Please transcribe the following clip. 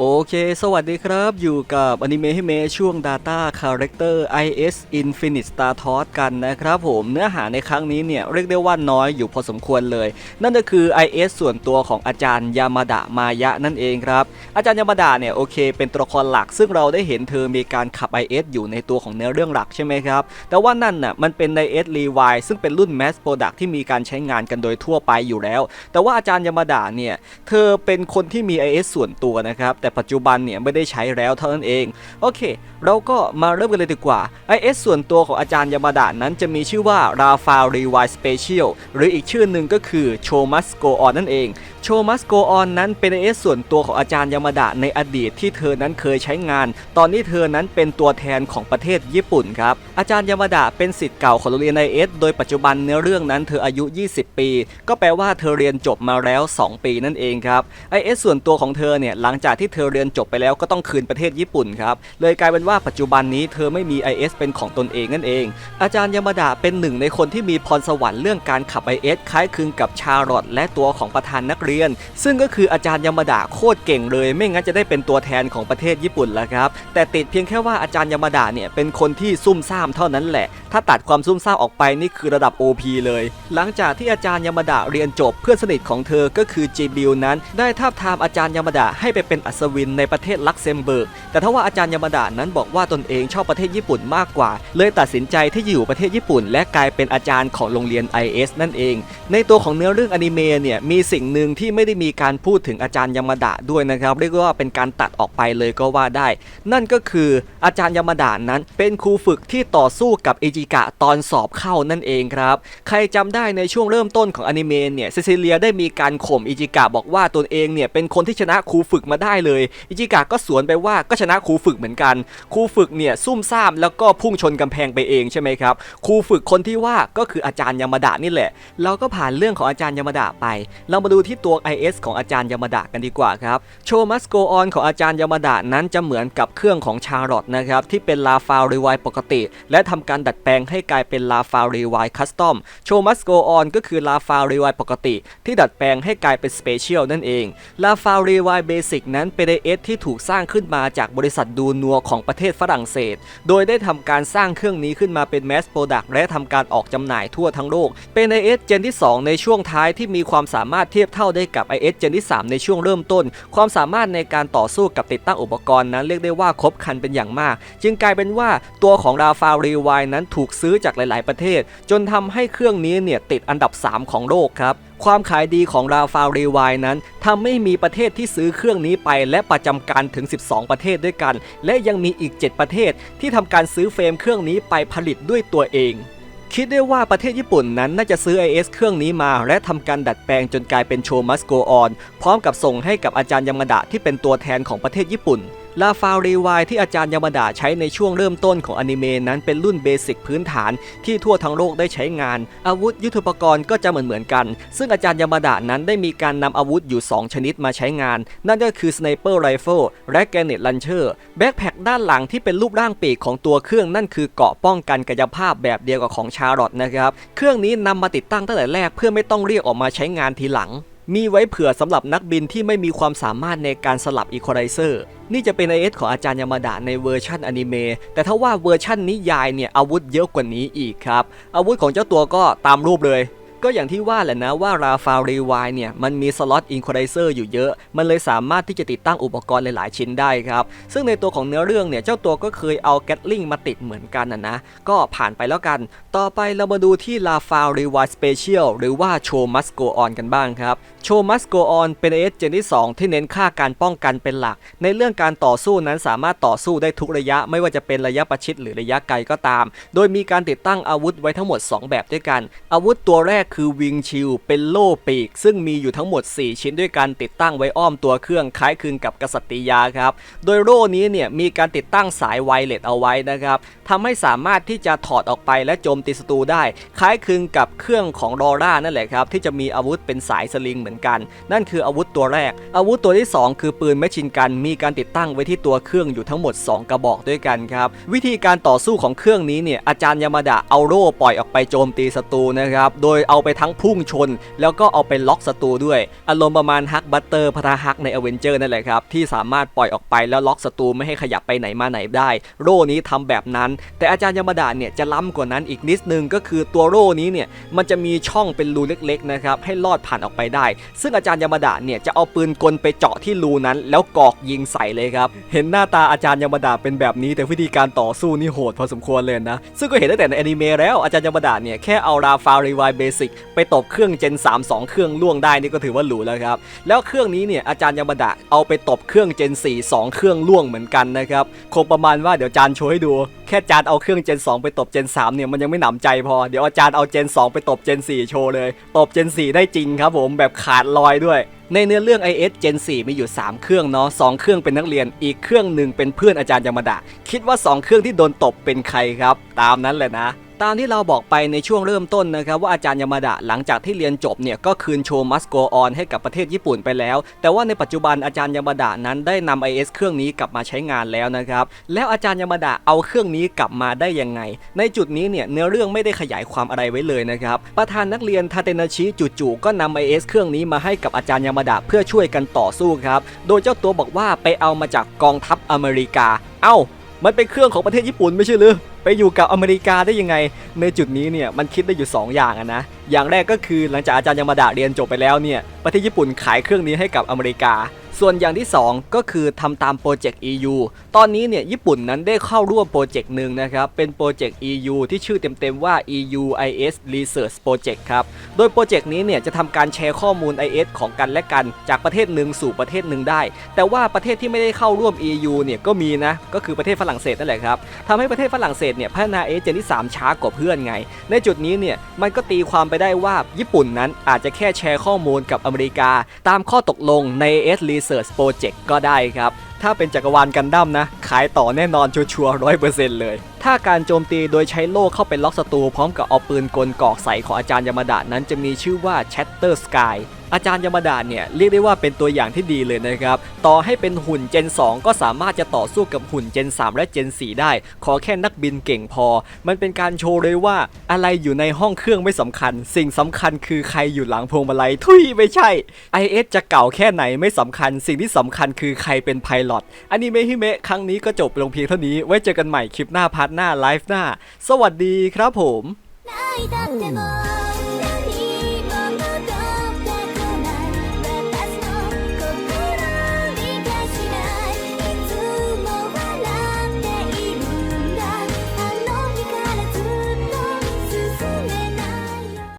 โอเค สวัสดีครับ อยู่กับอนิเมะให้เมช่วง Data Character IS Infinite Star t o s กันนะครับผม เนื้อหาในครั้งนี้เนี่ย เรียกได้ว่าน้อยอยู่พอสมควรเลย นั่นก็คือ IS ส่วนตัวของอาจารย์ยามาดะมายะนั่นเองครับ อาจารย์ยามาดะเนี่ย โอเค เป็นตัวละครหลัก ซึ่งเราได้เห็นเธอมีการขับ IS อยู่ในตัวของเนื้อเรื่องหลักใช่ไหมครับ แต่ว่านั่นน่ะ มันเป็น IS Levi ซึ่งเป็นรุ่น Mass Product ที่มีการใช้งานกันโดยทั่วไปอยู่แล้ว แต่ว่าอาจารย์ยามาดะเนี่ย เธอเป็นคนที่มี IS ส่วนตัวนะครับแต่ปัจจุบันเนี่ยไม่ได้ใช้แล้วเท่านั้นเอง โอเค เราก็มาเริ่มกันเลยดีกว่า IS ส่วนตัวของอาจารย์ยามาดะนั้นจะมีชื่อว่า Rafael Rewi Special หรืออีกชื่อหนึ่งก็คือ Show Must Go On นั่นเองโชมัสโกออนนั้นเป็น IS ส่วนตัวของอาจารย์ยามาดะในอดีตที่เธอนั้นเคยใช้งาน ตอนนี้เธอนั้นเป็นตัวแทนของประเทศญี่ปุ่นครับอาจารย์ยามาดะเป็นสิทธิ์เก่าของโรงเรียน IS โดยปัจจุบันเนื้อเรื่องนั้นเธออายุ 20 ปี ก็แปลว่าเธอเรียนจบมาแล้ว 2 ปีนั่นเองครับ IS ส่วนตัวของเธอเนี่ยหลังจากที่เธธอเรียนจบไปแล้วก็ต้องคืนประเทศญี่ปุ่นครับ เลยกลายเป็นว่าปัจจุบันนี้เธอไม่มี IS เป็นของตนเองนั่นเอง อาจารย์ยามาดะเป็นหนึ่งในคนที่มีพรสวรรค์เรื่องการขับ IS คล้ายคลึงกับชาร์ลอตและตัวของประธานนักเรียน ซึ่งก็คืออาจารย์ยามาดะโคตรเก่งเลย ไม่งั้นจะได้เป็นตัวแทนของประเทศญี่ปุ่นแล้วครับ แต่ติดเพียงแค่ว่าอาจารย์ยามาดะเนี่ยเป็นคนที่ซุ่มซ่ามเท่านั้นแหละ ถ้าตัดความซุ่มซ่ามออกไปนี่คือระดับ OP เลย หลังจากที่อาจารย์ยามาดะเรียนจบเพื่อนสนิทของเธอก็คือจีบิลนั้น ได้ทาบทามอาจารย์ยามาดะให้ไปเป็นอัศวินในประเทศลักเซมเบิร์ก แต่ถ้าว่าอาจารย์ยามาดะนั้นบอกว่าตนเองชอบประเทศญี่ปุ่นมากกว่า เลยตัดสินใจที่จะอยู่ประเทศญี่ปุ่น และกลายเป็นอาจารย์ของโรงเรียน IS นั่นเอง ในตัวของเนื้อเรื่องอนิเมะเนี่ยมีสิ่งหนึ่งที่ไม่ได้มีการพูดถึงอาจารย์ยามาดะด้วยนะครับเรียกว่าเป็นการตัดออกไปเลยก็ว่าได้ นั่นก็คืออาจารย์ยามาดะนั้นเป็นครูฝึกที่ต่อสู้กับเอจิกะตอนสอบเข้านั่นเองครับใครจำได้ในช่วงเริ่มต้นของอนิเมะเนี่ยเซซิเลียได้มีการข่มอิจิกะบอกว่าตนเองเนี่ยเป็นคนที่ชนะครูฝึกมาได้เลยอิจิกะก็สวนไปว่าก็ชนะครูฝึกเหมือนกันครูฝึกเนี่ยซุ่มซ่ามแล้วก็พุ่งชนกำแพงไปเองใช่ไหมครับครูฝึกคนที่ว่าก็คืออาจารย์ยามาดะนี่แหละ เราก็ผ่านเรื่องของอาจารย์ยามาดะไป เรามาดูที่ตัว IS ของอาจารย์ยามาดะกันดีกว่าครับโชมัสโกออนของอาจารย์ยามาดะนั้นจะเหมือนกับเครื่องของชาร์ลอตนะครับที่เป็นลาฟารีไวปกติ และทำการดัดแปลงให้กลายเป็นลาฟารีไวคัสตอมโชมัสโกออนก็คือลาฟารีไวปกติ ที่ดัดแปลงให้กลายเป็นสเปเชียลนั่นเองลาฟารีไวเบสิกนั้นเป็น IS ที่ถูกสร้างขึ้นมาจากบริษัทดูนัวของประเทศฝรั่งเศส โดยได้ทำการสร้างเครื่องนี้ขึ้นมาเป็นแมสโปรดักต์และทำการออกจำหน่ายทั่วทั้งโลกเป็น IS เจนที่ 2 ในช่วงท้ายที่มีความสามารถเทียบเท่าได้กับ IS เจนที่ 3 ในช่วงเริ่มต้น ความสามารถในการต่อสู้กับติดตั้งอุปกรณ์นั้นเรียกได้ว่าครบครันเป็นอย่างมาก จึงกลายเป็นว่าตัวของราฟารีไวนั้นถูกซื้อจากหลาย ๆ ประเทศ จนทำให้เครื่องนี้เนี่ยติดอันดับ 3 ของโลกครับ ความขายดีของราฟารีไวนั้นทำให้มีประเทศที่ซื้อเครื่องนี้ไปและประจำการถึง 12 ประเทศด้วยกัน และยังมีอีก 7 ประเทศที่ทำการซื้อเฟรมเครื่องนี้ไปผลิตด้วยตัวเองคิดได้ว่าประเทศญี่ปุ่นนั้นน่าจะซื้อ IS เครื่องนี้มา และทำการดัดแปลงจนกลายเป็นโชมัสโกออน พร้อมกับส่งให้กับอาจารย์ยามาดะที่เป็นตัวแทนของประเทศญี่ปุ่น ลาฟาวรีวายที่อาจารย์ยามาดะใช้ในช่วงเริ่มต้นของอนิเมะนั้นเป็นรุ่นเบสิกพื้นฐานที่ทั่วทั้งโลกได้ใช้งาน อาวุธยุทโธปกรณ์ก็จะเหมือนเหมือนๆกัน ซึ่งอาจารย์ยามาดะนั้นได้มีการนำอาวุธอยู่ 2 ชนิดมาใช้งาน นั่นก็คือสไนเปอร์ไรเฟิลและแกเนตลันเชอร์แบ็คแพคด้านหลังที่เป็นรูปร่างปีกของตัวเครื่องนั่นคือเกาะป้องกันกายภาพแบบเดียวกับของชาร์ลอตนะครับเครื่องนี้นำมาติดตั้งตั้งแต่แรกเพื่อไม่ต้องเรียกออกมาใช้งานทีหลัง มีไว้เผื่อสำหรับนักบินที่ไม่มีความสามารถในการสลับอีควอไลเซอร์นี่จะเป็น IS ของอาจารย์ยามาดะในเวอร์ชันอนิเมะแต่ถ้าว่าเวอร์ชันนิยายเนี่ยอาวุธเยอะกว่านี้อีกครับ อาวุธของเจ้าตัวก็ตามรูปเลย ก็อย่างที่ว่าแหละนะว่าราฟารีวายเนี่ยมันมีสล็อตอินควอไลเซอร์อยู่เยอะ มันเลยสามารถที่จะติดตั้งอุปกรณ์หลายๆชิ้นได้ครับ ซึ่งในตัวของเนื้อเรื่องเนี่ยเจ้าตัวก็เคยเอาแกตลิงมาติดเหมือนกันนะนะ ก็ผ่านไปแล้วกัน ต่อไปเรามาดูที่ลาฟารีวายสเปเชียลหรือว่าโชมัสโกออนกันบ้างครับโชมัสโกออนเป็นเอสเจนที่ 2 ที่เน้นค่าการป้องกันเป็นหลัก ในเรื่องการต่อสู้นั้นสามารถต่อสู้ได้ทุกระยะ ไม่ว่าจะเป็นระยะประชิดหรือระยะไกลก็ตาม โดยมีการติดตั้งอาวุธไว้ทั้งหมด 2 แบบด้วยกัน อาวุธตัวแรกคือวิงชิลเป็นโล่ปีก ซึ่งมีอยู่ทั้งหมด 4 ชิ้นด้วยกันติดตั้งไว้อ้อมตัวเครื่องคล้ายคลึงกับกษัตริยาครับ โดยโล่นี้เนี่ยมีการติดตั้งสายไวเลสเอาไว้นะครับทำให้สามารถที่จะถอดออกไปและโจมตีศัตรูได้ คล้ายคลึงกับเครื่องของดอร่านั่นแหละครับที่จะมีอาวุธเป็นสายสลิงเหมือนกัน นั่นคืออาวุธตัวแรก อาวุธตัวที่ 2 คือปืนแมชชินกันมีการติดตั้งไว้ที่ตัวเครื่องอยู่ทั้งหมด 2 กระบอกด้วยกันครับวิธีการต่อสู้ของเครื่องนี้เนี่ยอาจารย์ยามาดะเอาโล่ปล่อยออกไปโจมตีศัตรูนะครับโดยเอาเอาไปทั้งพุ่งชน แล้วก็เอาไปล็อกศัตรูด้วย อารมณ์ประมาณฮักบัตเตอร์พทาฮักในอเวนเจอร์นั่นแหละครับ ที่สามารถปล่อยออกไปแล้วล็อกศัตรูไม่ให้ขยับไปไหนมาไหนได้ โร่นี้ทำแบบนั้น แต่อาจารย์ยมดาเนี่ยจะล้ำกว่านั้นอีกนิดนึงก็คือตัวโร่นี้เนี่ยมันจะมีช่องเป็นรูเล็กๆนะครับให้ลอดผ่านออกไปได้ ซึ่งอาจารย์ยมดาเนี่ยจะเอาปืนกลไปเจาะที่รูนั้น แล้วกอกยิงใส่เลยครับเห็นหน้าตาอาจารย์ยมดาเป็นแบบนี้แต่วิธีการต่อสู้นี่โหดพอสมควรเลยนะซึ่งก็เห็นตั้งแต่ในอนิเมะแล้วอาจารย์ยมดาเนี่ยแค่เอาราฟารีวายเบสิกไปตบเครื่องเจน 3 2 เครื่องล่วงได้นี่ก็ถือว่าหรูแล้วครับ แล้วเครื่องนี้เนี่ยอาจารย์ยามาดะเอาไปตบเครื่องเจน 4 2 เครื่องล่วงเหมือนกันนะครับคงประมาณว่าเดี๋ยวจานโชว์ให้ดู แค่จานเอาเครื่องเจน 2 ไปตบเจน 3 เนี่ยมันยังไม่หนำใจพอเดี๋ยวอาจารย์เอาเจน 2 ไปตบเจน 4 โชว์เลย ตบเจน 4 ได้จริงครับผมแบบขาดลอยด้วยในเนื้อเรื่อง IS Gen 4 มีอยู่ 3 เครื่องเนาะ2เครื่องเป็นนักเรียน อีกเครื่องหนึ่งเป็นเพื่อนอาจารย์ยามาดะ คิดว่า 2 เครื่องที่โดนตบเป็นใครครับ ตามนั้นแหละนะ ตามที่เราบอกไปในช่วงเริ่มต้นนะครับว่าอาจารย์ยามาดะหลังจากที่เรียนจบเนี่ยก็คืนโชว์มัสโกออนให้กับประเทศญี่ปุ่นไปแล้ว แต่ว่าในปัจจุบันอาจารย์ยามาดะนั้นได้นำ IS เครื่องนี้กลับมาใช้งานแล้วนะครับแล้วอาจารย์ยามาดะเอาเครื่องนี้กลับมาได้ยังไง ในจุดนี้เนี่ยเนื้อเรื่องไม่ได้ขยายความอะไรไว้เลยนะครับประธานนักเรียนทาเตนาชิจู่ๆก็นำ IS เครื่องนี้มาให้กับอาจารย์ยามาดะเพื่อช่วยกันต่อสู้ครับโดยเจ้าตัวบอกว่าไปเอามาจากกองทัพอเมริกา เอ้ามันเป็นเครื่องของประเทศญี่ปุ่นไม่ใช่หรือ ไปอยู่กับอเมริกาได้ยังไง ในจุดนี้เนี่ยมันคิดได้อยู่ 2 อย่างนะ อย่างแรกก็คือหลังจากอาจารย์ยามาดะเรียนจบไปแล้วเนี่ยประเทศญี่ปุ่นขายเครื่องนี้ให้กับอเมริกา ส่วนอย่างที่ 2 ก็คือทำตามโปรเจกต์ EU ตอนนี้เนี่ยญี่ปุ่นนั้นได้เข้าร่วมโปรเจกต์หนึ่งนะครับเป็นโปรเจกต์ EU ที่ชื่อเต็มๆว่า EU IS Research Project ครับ โดยโปรเจกต์นี้เนี่ยจะทำการแชร์ข้อมูล IS ของกันและกัน จากประเทศหนึ่งสู่ประเทศหนึ่งได้ แต่ว่าประเทศที่ไม่ได้เข้าร่วม EU เนี่ยก็มีนะก็คือประเทศฝรั่งเศสนั่นแหละครับทำให้ประเทศฝรั่งเศสเนี่ยพัฒนา IS เจนที่ 3 ช้ากว่าเพื่อนไง ในจุดนี้เนี่ยมันก็ตีความไปได้ว่าญี่ปุ่นนั้นอาจจะแค่แชร์ข้อมูลกับอเมริกา ตามข้อตกลงใน IS Research Project ก็ได้ครับถ้าเป็นจักรวาลกันดั้มนะ ขายต่อแน่นอนชัวร์ร้อยเปอร์เซ็นต์เลย ถ้าการโจมตีโดยใช้โล่เข้าไปล็อกศัตรูพร้อมกับเอาปืนกลกอกใส่ของอาจารย์ยามาดะนั้นจะมีชื่อว่า Shatter Sky อาจารย์ยามาดาเนี่ยเรียกได้ว่าเป็นตัวอย่างที่ดีเลยนะครับ ต่อให้เป็นหุ่นเจน 2 ก็สามารถจะต่อสู้กับหุ่นเจน 3 และเจน 4 ได้ ขอแค่นักบินเก่งพอ มันเป็นการโชว์เลยว่าอะไรอยู่ในห้องเครื่องไม่สำคัญ สิ่งสำคัญคือใครอยู่หลังพวงมาลัยทุยไม่ใช่ IS จะเก่าแค่ไหนไม่สำคัญ สิ่งที่สำคัญคือใครเป็นไพลอตอันนี้เมฮิเมะครั้งนี้ก็จบลงเพียงเท่านี้ไว้เจอกันใหม่คลิปหน้าพาร์ทหน้าไลฟ์หน้า สวัสดีครับผม